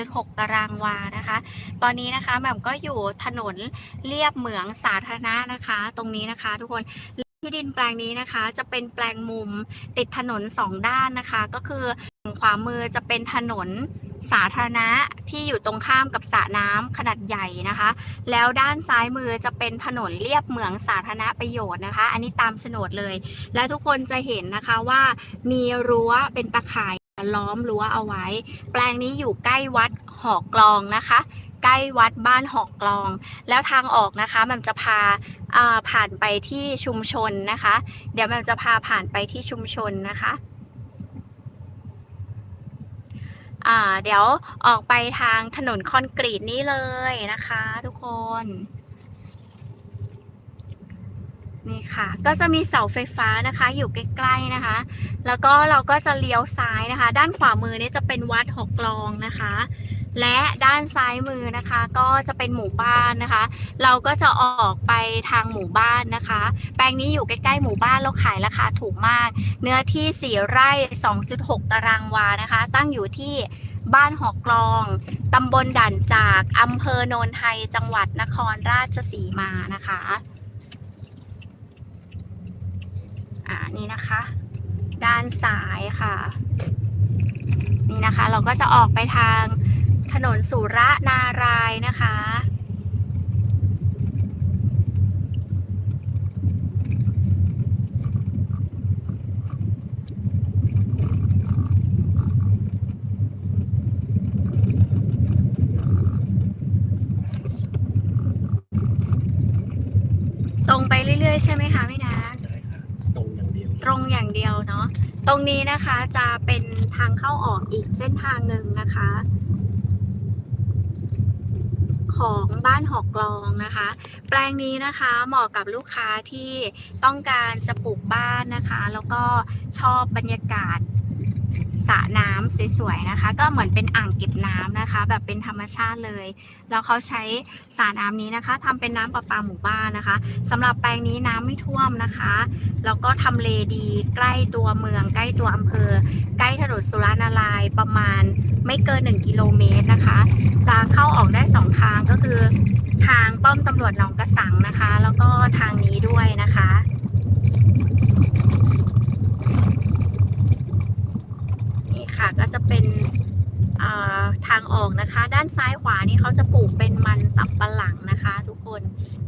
2.6 ตารางวานะคะ ตอนนี้นะคะแหม่มก็อยู่ถนนเลียบเหมืองสาธารณะนะคะ ตรงนี้นะคะทุกคนที่ดินแปลงนี้นะคะจะเป็นแปลงมุมติดถนนสองด้านนะคะ ก็คือฝั่งขวามือจะเป็นถนนสาธารณะที่อยู่ตรงข้ามกับสระน้ำขนาดใหญ่นะคะ แล้วด้านซ้ายมือจะเป็นถนนเลียบเหมืองสาธารณประโยชน์นะคะ อันนี้ตามโฉนดเลย และทุกคนจะเห็นนะคะว่ามีรั้วเป็นตะข่าย ล้อมรั้วเอาไว้ แปลงนี้อยู่ใกล้วัดหอกกลองนะคะ ใกล้วัดบ้านหอกกลอง แล้วทางออกนะคะมันจะพาาผ่านไปที่ชุมชนนะคะ เดี๋ยวมันจะพาผ่านไปที่ชุมชนนะคะเดี๋ยวออกไปทางถนนคอนกรีตนี้เลยนะคะ ทุกคน นี่ค่ะ ก็จะมีเสาไฟฟ้านะคะ อยู่ใกล้ๆนะคะ แล้วก็เราก็จะเลี้ยวซ้ายนะคะ ด้านขวามือนี่จะเป็นวัดหอกกลองนะคะ และด้านซ้ายมือนะคะ ก็จะเป็นหมู่บ้านนะคะ เราก็จะออกไปทางหมู่บ้านนะคะ แปลงนี้อยู่ใกล้ๆหมู่บ้านเราขายราคาถูกมาก เนื้อที่ 4 ไร่ 2.6 ตารางวานะคะ ตั้งอยู่ที่บ้านหอกกลอง ตำบลด่านจาก อำเภอโนนไทย จังหวัดนครราชสีมานะคะ อ่า นี่นะคะ ด้านซ้ายค่ะ นี่นะคะ เราก็จะออกไปทางถนนสุระนารายนะคะ ตรงไปเรื่อยๆ ใช่ไหมคะพี่นา ตรงอย่างเดียวเนาะตรงนี้นะคะจะเป็นทางเข้าออกอีกเส้นทางหนึ่งนะคะ ของบ้านหอกลองนะคะ แปลงนี้นะคะเหมาะกับลูกค้าที่ต้องการจะปลูกบ้านนะคะ แล้วก็ชอบบรรยากาศ สระน้ำสวยๆนะคะ ก็เหมือนเป็นอ่างเก็บน้ำนะคะ แบบเป็นธรรมชาติเลย แล้วเขาใช้สระน้ำนี้นะคะทำเป็นน้ำประปาหมู่บ้านนะคะสำหรับแปลงนี้น้ำไม่ท่วมนะคะแล้วก็ทำเลดีใกล้ตัวเมือง ใกล้ตัวอำเภอ ใกล้ถนนสุรานารายประมาณไม่เกิน 1 กิโลเมตรนะคะ จะเข้าออกได้ 2 ทางก็คือ ทางป้อมตำรวจหนองกระสังนะคะ แล้วก็ทางนี้ด้วยนะคะ นี่ ค่ะ ก็จะเป็นทางออกนะคะ ด้านซ้ายขวานี่เขาจะปลูกเป็นมันสับปะหลังนะคะ ทุกคน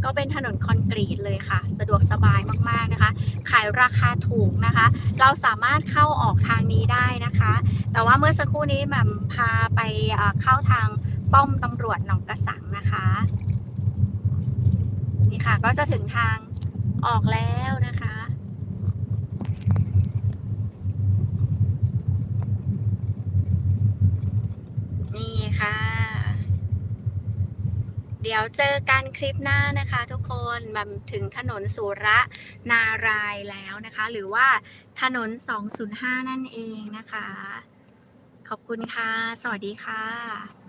ก็เป็นถนนคอนกรีตเลยค่ะ สะดวกสบายมากๆนะคะ ขายราคาถูกนะคะ เราสามารถเข้าออกทางนี้ได้นะคะ แต่ว่าเมื่อสักครู่นี้แหม่มพาไปเข้าทางป้อมตำรวจหนองกระสังนะคะนี่ค่ะก็จะถึงทางออกแล้วนะคะ นี่ค่ะ เดี๋ยวเจอกันคลิปหน้านะคะ ทุกคนมาถึงถนนสุระนารายแล้วนะคะ หรือว่าถนน 205 นั่นเองนะคะ ขอบคุณค่ะ สวัสดีค่ะ